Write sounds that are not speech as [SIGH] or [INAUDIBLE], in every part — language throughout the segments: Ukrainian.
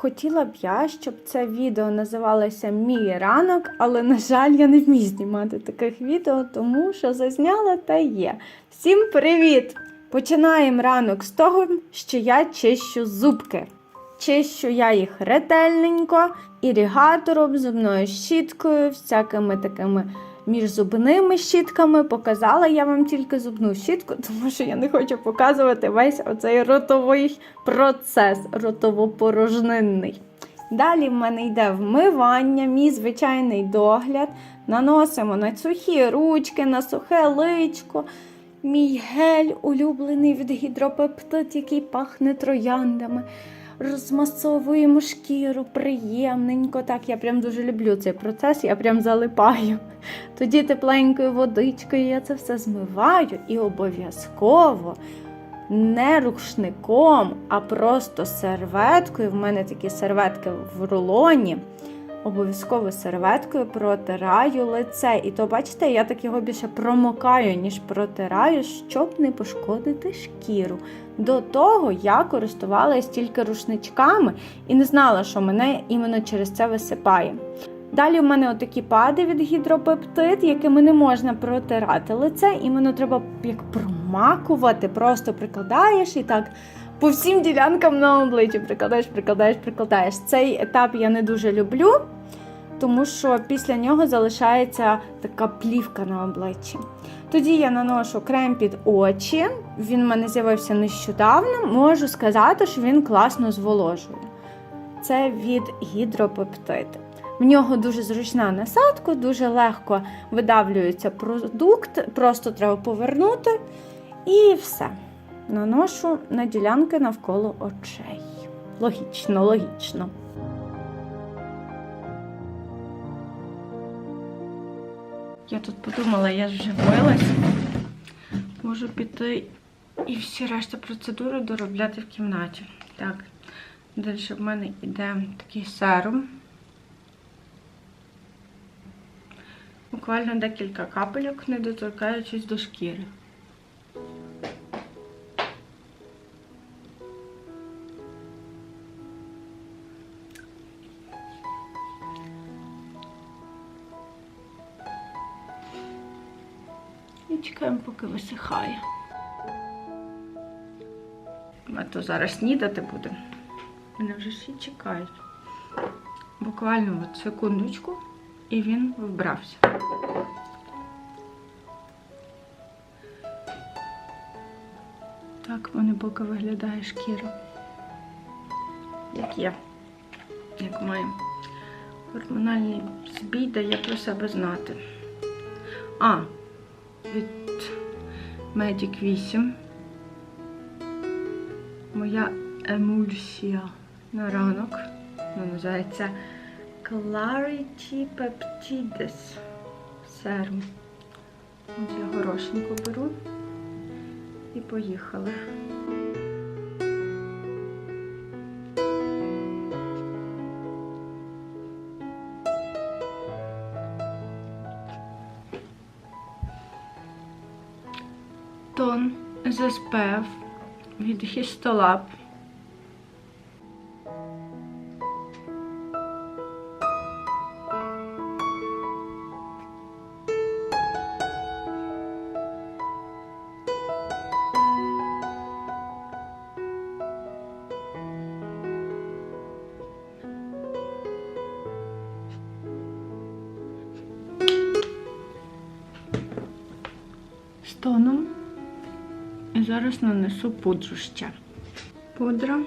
Хотіла б я, щоб це відео називалося Мій ранок, але, на жаль, я не вмію знімати таких відео, тому що зазняла та є. Всім привіт! Починаємо ранок з того, що я чищу зубки. Чищу я їх ретельненько, ірігатором, зубною щіткою, всякими такими міжзубними щітками. Показала я вам тільки зубну щітку, [LAUGHS] тому що я не хочу показувати весь оцей ротовий процес, ротово-порожнинний. Далі в мене йде вмивання, мій звичайний догляд. Наносимо на сухі ручки, на сухе личко. Мій гель улюблений від гідропептид, який пахне трояндами. Розмасовуємо шкіру приємненько. Так, я прям дуже люблю цей процес, я прям залипаю. Тоді тепленькою водичкою я це все змиваю і обов'язково не рушником, а просто серветкою. В мене такі серветки в рулоні. Обов'язково серветкою протираю лице. І то, бачите, я так його більше промокаю, ніж протираю, щоб не пошкодити шкіру. До того я користувалась тільки рушничками і не знала, що мене іменно через це висипає. Далі в мене отакі пади від гідропептид, якими не можна протирати лице, іменно треба як промакувати, просто прикладаєш і так по всім ділянкам на обличчі прикладаєш, прикладаєш, прикладаєш. Цей етап я не дуже люблю, тому що після нього залишається така плівка на обличчі. Тоді я наношу крем під очі. Він в мене з'явився нещодавно. Можу сказати, що він класно зволожує. Це від гідропептид. В нього дуже зручна насадка, дуже легко видавлюється продукт, просто треба повернути і все. Наношу на ділянки навколо очей. Логічно, логічно. Я тут подумала, я ж вже вмилась. Можу піти і всі решта процедури доробляти в кімнаті. Так, далі в мене йде такий серум. Буквально декілька капельок, не доторкаючись до шкіри. Чекаємо, поки висихає. А то зараз снідати буде. Мене вже всі чекають. Буквально от секундочку, і він вбрався. Так вони поки виглядає шкіра. Як є, як має. Гормональний збій дає про себе знати. А, від Medic 8. Моя емульсія на ранок. Вона називається Clarity Peptides Serum. От я горошинку беру і поїхали. Тон з SPF від Histolab. Зараз нанесу пудру ще. Пудра.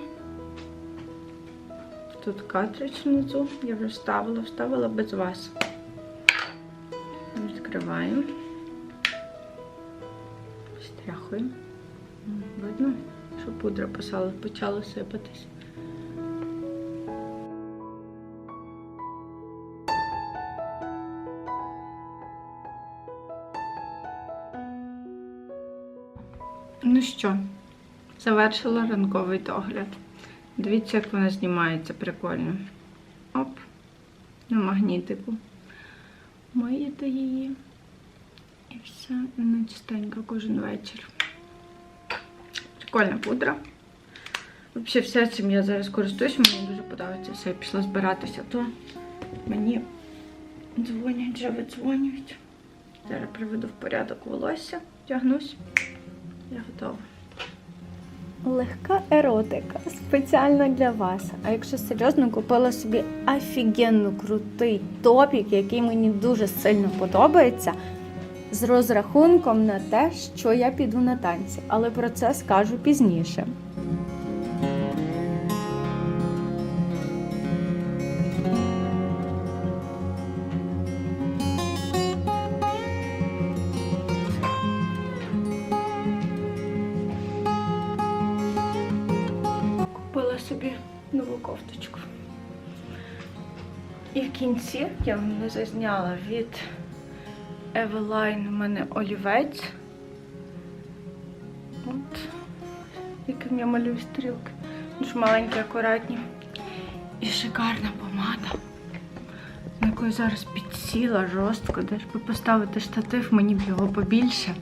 Тут картридж внизу. Я вже вставила, вставила без вас. Відкриваю. Стряхую. Видно, що пудра почала сипатись. Що, завершила ранковий догляд. Дивіться, як вона знімається прикольно. Оп, на магнітику. Миєте її. І все, вона чистенька кожен вечір. Прикольна пудра. Взагалі, все, чим я зараз користуюсь, мені дуже подобається. Все, я пішла збиратися, то мені дзвонять, вже видзвонюють. Зараз приведу в порядок волосся, тягнусь. Я готова. Легка еротика спеціально для вас. А якщо серйозно, купила собі офігенно крутий топік, який мені дуже сильно подобається, з розрахунком на те, що я піду на танці. Але про це скажу пізніше. В я вам не зазняла від Eveline у мене олівець. От, яким я малюю стрілки. Дуже маленькі, акуратні. І шикарна помада, на яку я зараз підсіла жорстко. Де ж би поставити штатив, мені б його побільше.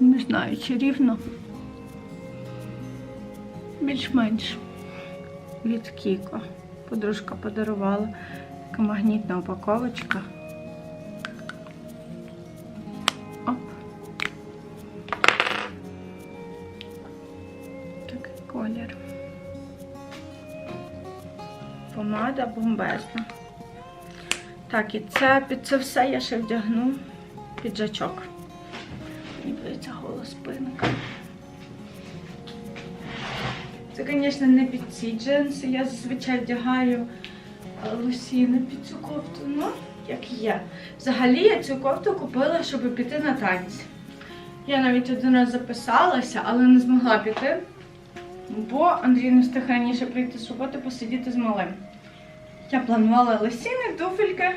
Не знаю, чи рівно. Більш-менш. Від Кіко. Подружка подарувала. Така магнітна упаковочка. Оп. Такий колір. Помада бомбезна. Так, і це під це все я ще вдягну піджачок. Мені подобається гола спинка. Це, звісно, не під ці джинси. Я зазвичай вдягаю е, лосіни під цю кофту. Ну, як є. Взагалі я цю кофту купила, щоб піти на танці. Я навіть один раз записалася, але не змогла піти. Бо Андрій не встиг раніше прийти з роботи посидіти з малим. Я планувала лосіни, туфельки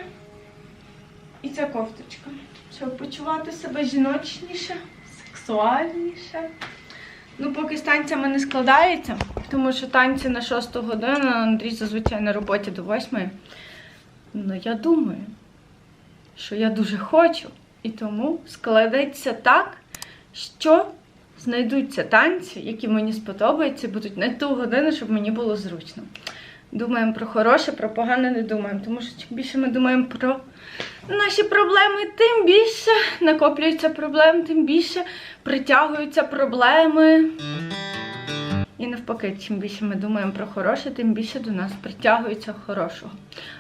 і ця кофточка. Щоб почувати себе жіночніше, сексуальніше. Ну, поки з танцями не складається, тому що танці на 6 годину, Андрій зазвичай на роботі до 8. Ну, я думаю, що я дуже хочу. І тому складеться так, що знайдуться танці, які мені сподобаються, будуть на ту годину, щоб мені було зручно. Думаємо про хороше, про погане не думаємо, тому що чим більше ми думаємо про наші проблеми, тим більше накоплюється проблем, тим більше притягуються проблеми. І навпаки, чим більше ми думаємо про хороше, тим більше до нас притягується хорошого.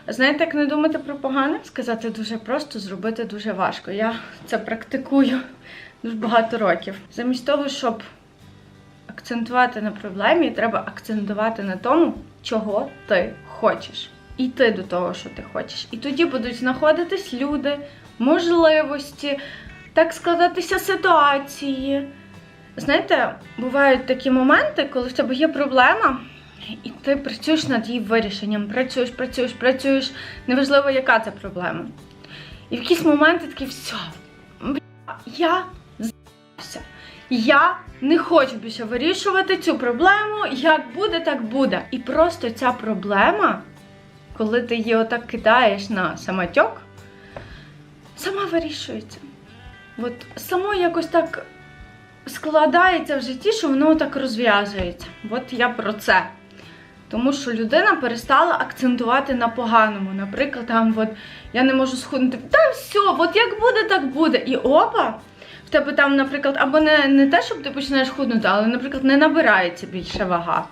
Знаєте, як не думати про погане? Сказати дуже просто, зробити дуже важко. Я це практикую дуже багато років. Замість того, щоб акцентувати на проблемі, треба акцентувати на тому, чого ти хочеш. Іти до того, що ти хочеш. І тоді будуть знаходитись люди, можливості, так складатися ситуації. Знаєте, бувають такі моменти, коли в тебе є проблема, і ти працюєш над її вирішенням, працюєш, працюєш, працюєш, неважливо, яка це проблема. І в якісь моменти такі все, я з***ся. Я не хочу більше вирішувати цю проблему. Як буде, так буде. І просто ця проблема, коли ти її отак кидаєш на самотьок, сама вирішується. От само якось так складається в житті, що воно так розв'язується. От я про це. Тому що людина перестала акцентувати на поганому. Наприклад, там от я не можу схуднути. Та все, от як буде, так буде. І опа, в тебе там, наприклад, або не, не те, щоб ти починаєш худнути, але, наприклад, не набирається більше вага.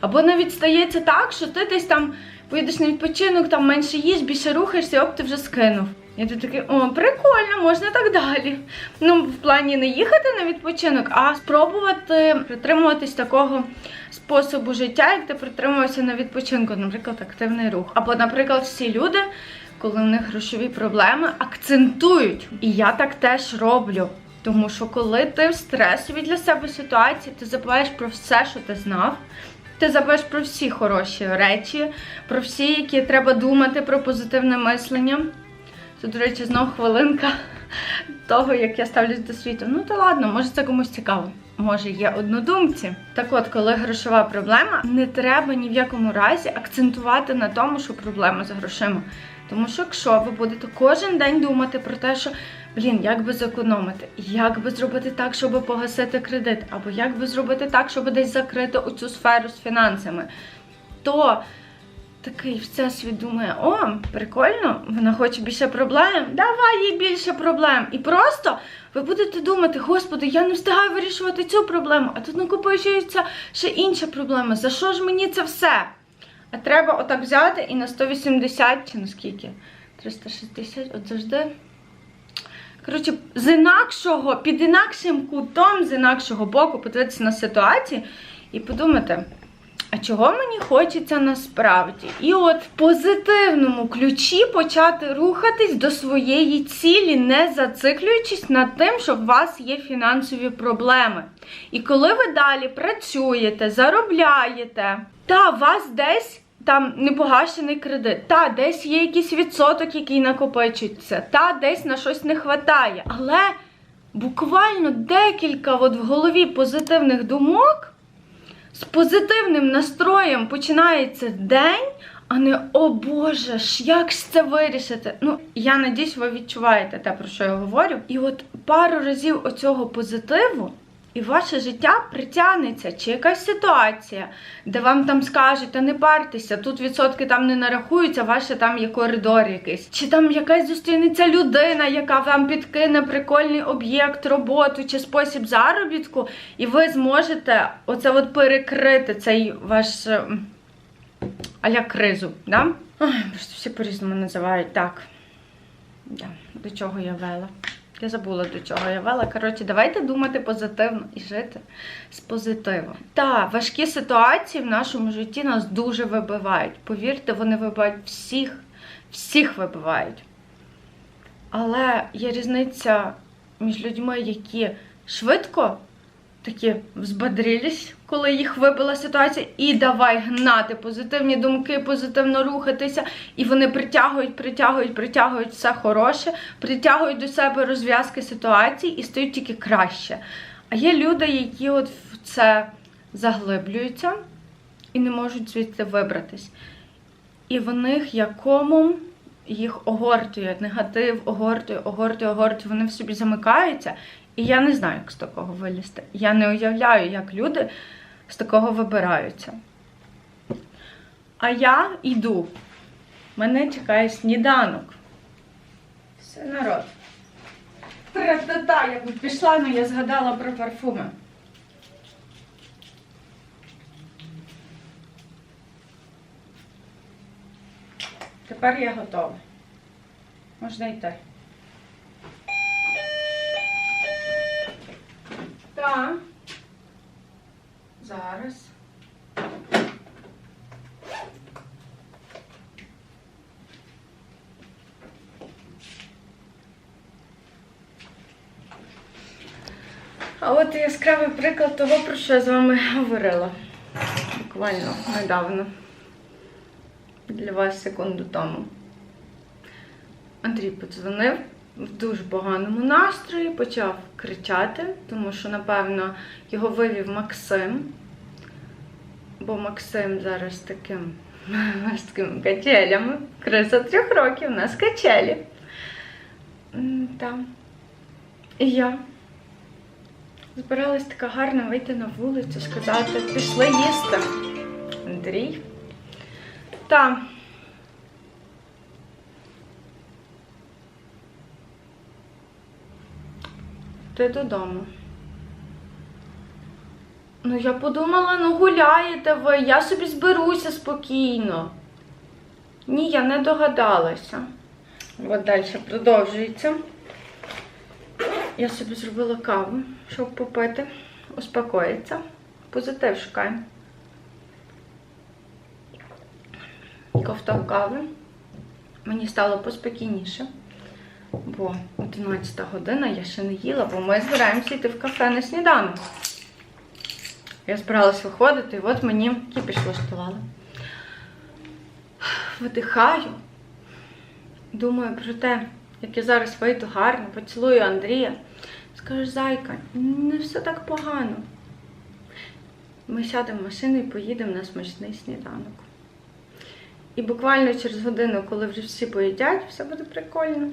Або навіть стається так, що ти десь там поїдеш на відпочинок, там менше їж, більше рухаєшся, і оп, ти вже скинув. І ти такий, о, прикольно, можна так далі. Ну, в плані не їхати на відпочинок, а спробувати притримуватись такого способу життя, як ти притримувався на відпочинку, наприклад, активний рух. Або, наприклад, всі люди, коли в них грошові проблеми, акцентують. І я так теж роблю. Тому що коли ти в стресовій для себе ситуації, ти забуваєш про все, що ти знав. Ти забуваєш про всі хороші речі, про всі, які треба думати про позитивне мислення. Це, до речі, знов хвилинка того, як я ставлюсь до світу. Ну то ладно, може це комусь цікаво. може є однодумці. Так от, коли грошова проблема, не треба ні в якому разі акцентувати на тому, що проблема з грошима. Тому що якщо ви будете кожен день думати про те, що блін, як би зекономити, як би зробити так, щоб погасити кредит, або як би зробити так, щоб десь закрити оцю сферу з фінансами, то такий всесвіт думає, о, прикольно, вона хоче більше проблем, давай їй більше проблем. І просто ви будете думати, господи, я не встигаю вирішувати цю проблему, а тут накопичується ще інша проблема. За що ж мені це все? А треба отак взяти і на 180 чи на скільки? 360, от завжди. Коротше, з інакшого, під інакшим кутом, з інакшого боку, подивитися на ситуацію і подумати, а чого мені хочеться насправді? І от в позитивному ключі почати рухатись до своєї цілі, не зациклюючись над тим, що в вас є фінансові проблеми. І коли ви далі працюєте, заробляєте, та вас десь. Там непогашений кредит, та десь є якийсь відсоток, який накопичується, та десь на щось не вистачає. Але буквально декілька от в голові позитивних думок з позитивним настроєм починається день, а не о Боже ж, як ж це вирішити? Ну, я надіюсь, ви відчуваєте те, про що я говорю. І от пару разів оцього позитиву. І ваше життя притягнеться, чи якась ситуація, де вам там скажуть, та не партеся, тут відсотки там не нарахуються, ваше там є коридор якийсь. Чи там якась зустрінеться людина, яка вам підкине прикольний об'єкт, роботу чи спосіб заробітку, і ви зможете оце от перекрити цей ваш аля кризу. Да? Ой, просто всі по-різному називають так. Да. До чого я вела? Я забула до чого я вела. Коротше, давайте думати позитивно і жити з позитивом. Та важкі ситуації в нашому житті нас дуже вибивають. Повірте, вони вибивають всіх, всіх вибивають. Але є різниця між людьми, які швидко такі взбадрились, коли їх вибила ситуація, і давай гнати позитивні думки, позитивно рухатися, і вони притягують, притягують, притягують все хороше, притягують до себе розв'язки ситуацій і стають тільки краще. А є люди, які от в це заглиблюються і не можуть звідти вибратись. І в них якому їх огортує, негатив, огортує, огортує, огортує, вони в собі замикаються. І я не знаю, як з такого вилізти. Я не уявляю, як люди з такого вибираються. А я йду. Мене чекає сніданок. Все народ. Тра-та-та, я б пішла, але я згадала про парфуми. Тепер я готова. Можна йти. Так. Зараз. А от яскравий приклад того, про що я з вами говорила. Буквально недавно. Для вас секунду тому. Андрій подзвонив в дуже поганому настрої, почав кричати, тому що, напевно, його вивів Максим. Бо Максим зараз таким [LAUGHS] з такими качелями. Криса трьох років, у нас качелі. Там. І я збиралась така гарно вийти на вулицю, сказати, пішли їсти. Андрій. Там. Ти додому. Ну, я подумала, ну гуляєте ви, я собі зберуся спокійно. Ні, я не догадалася. От далі продовжується. Я собі зробила каву, щоб попити, успокоїться. Позитив шукаємо. Ковток кави. Мені стало поспокійніше. Бо 11 година я ще не їла, бо ми збираємося йти в кафе на сніданок. Я збиралась виходити, і от мені кіпіш влаштували. Видихаю. Думаю про те, як я зараз вийду гарно, поцілую Андрія, Скажеш, зайка, не все так погано. Ми сядемо в машину і поїдемо на смачний сніданок. І буквально через годину, коли вже всі поїдять, все буде прикольно.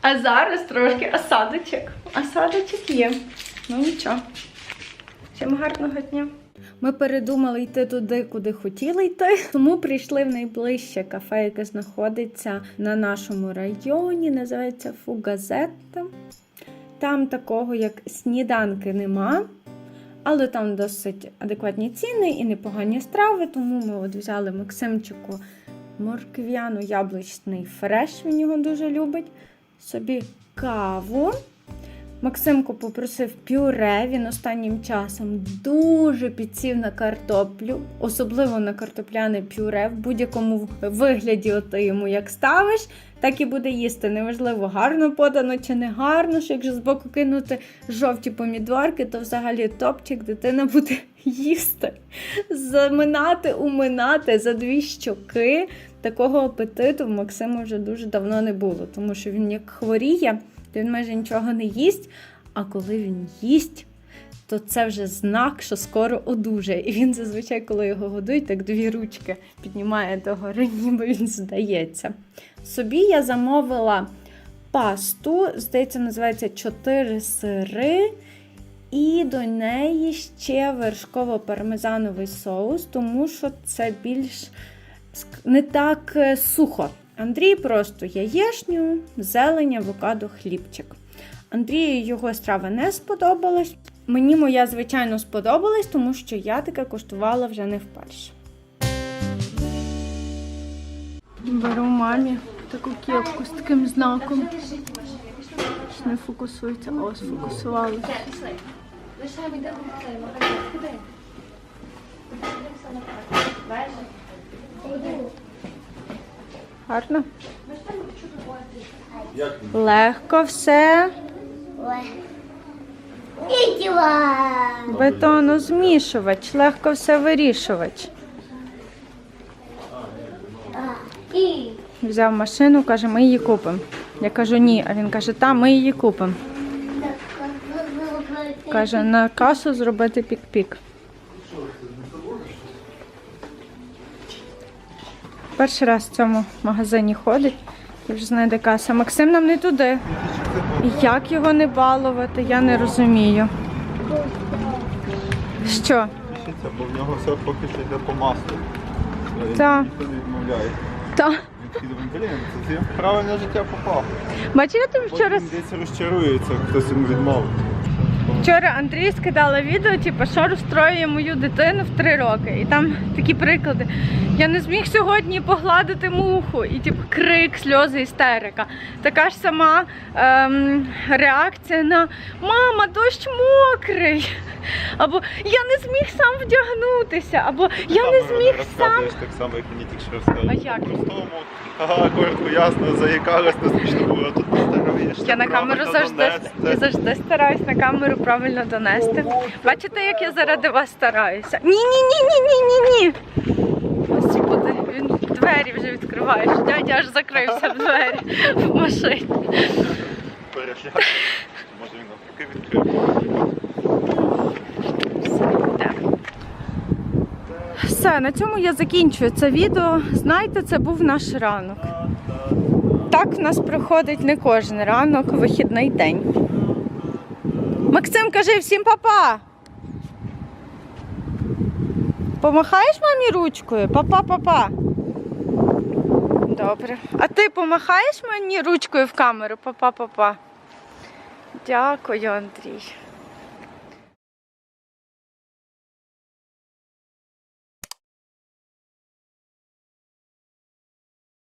А зараз трошки осадочок. Осадочок є. Ну нічого. Всім гарного дня. Ми передумали йти туди, куди хотіли йти, тому прийшли в найближче кафе, яке знаходиться на нашому районі. Називається Фугазетта. Там такого, як сніданки, нема. Але там досить адекватні ціни і непогані страви, тому ми от взяли Максимчику морквяно-яблучний фреш, він його дуже любить. Собі каву. Максимко попросив пюре. Він останнім часом дуже підсів на картоплю, особливо на картопляне пюре. В будь-якому вигляді от ти йому як ставиш, так і буде їсти. Неважливо, гарно подано чи не гарно. Що якщо збоку кинути жовті помідорки, то взагалі топчик дитина буде [LAUGHS] їсти, заминати, уминати за дві щоки. Такого апетиту в Максима вже дуже давно не було, тому що він як хворіє, він майже нічого не їсть. А коли він їсть, то це вже знак, що скоро одужає. І він зазвичай, коли його годують, так дві ручки піднімає догори, ніби він здається. Собі я замовила пасту, здається, називається 4 сири. І до неї ще вершково-пармезановий соус, тому що це більш не так е, сухо. Андрій просто яєшню, зелень, авокадо, хлібчик. Андрію його страва не сподобалась. Мені моя, звичайно, сподобалась, тому що я таке коштувала вже не вперше. Беру мамі таку кепку з таким знаком. Не фокусується, о, сфокусувалася. Гарно? Легко все. Бетонозмішувач, легко все вирішувач. Взяв машину, каже, ми її купимо. Я кажу, ні. А він каже, та, ми її купимо. Каже, на касу зробити пік-пік. Перший раз в цьому магазині ходить і вже знає, де каса. Максим нам не туди. Як його не балувати, я не розумію. Що? Вчиться, бо в нього все поки що йде по маслу. Так. Ніхто не відмовляє. Блін, це правильне життя попав. Бачив, я тобі вчора Потім десь розчарується, хтось йому відмовить. Вчора Андрій скидала відео, типу, що розстроює мою дитину в три роки. І там такі приклади. Я не зміг сьогодні погладити муху, і типу, крик, сльози, істерика. Така ж сама ем, реакція на мама, дощ мокрий. Або я не зміг сам вдягнутися, або я не зміг сам. Так само, як мені тільки що розказав. А як? Простому, ага, коротко, ясно, заїкалась, не смішно було, тут Я на камеру завжди, я завжди стараюсь на камеру правильно донести. Бачите, як я заради вас стараюся? Ні, ні, ні, ні, ні, ні, ні. Господи, він двері вже відкриває. що Дядя аж закрився в двері в машині. Може він навпаки відкрив. Все. Все, на цьому я закінчую це відео. Знайте, це був наш ранок. Так в нас проходить не кожен ранок, вихідний день. Максим, кажи всім папа. Помахаєш мамі ручкою? Папа, папа. Добре. А ти помахаєш мені ручкою в камеру? Папа, папа. Дякую, Андрій.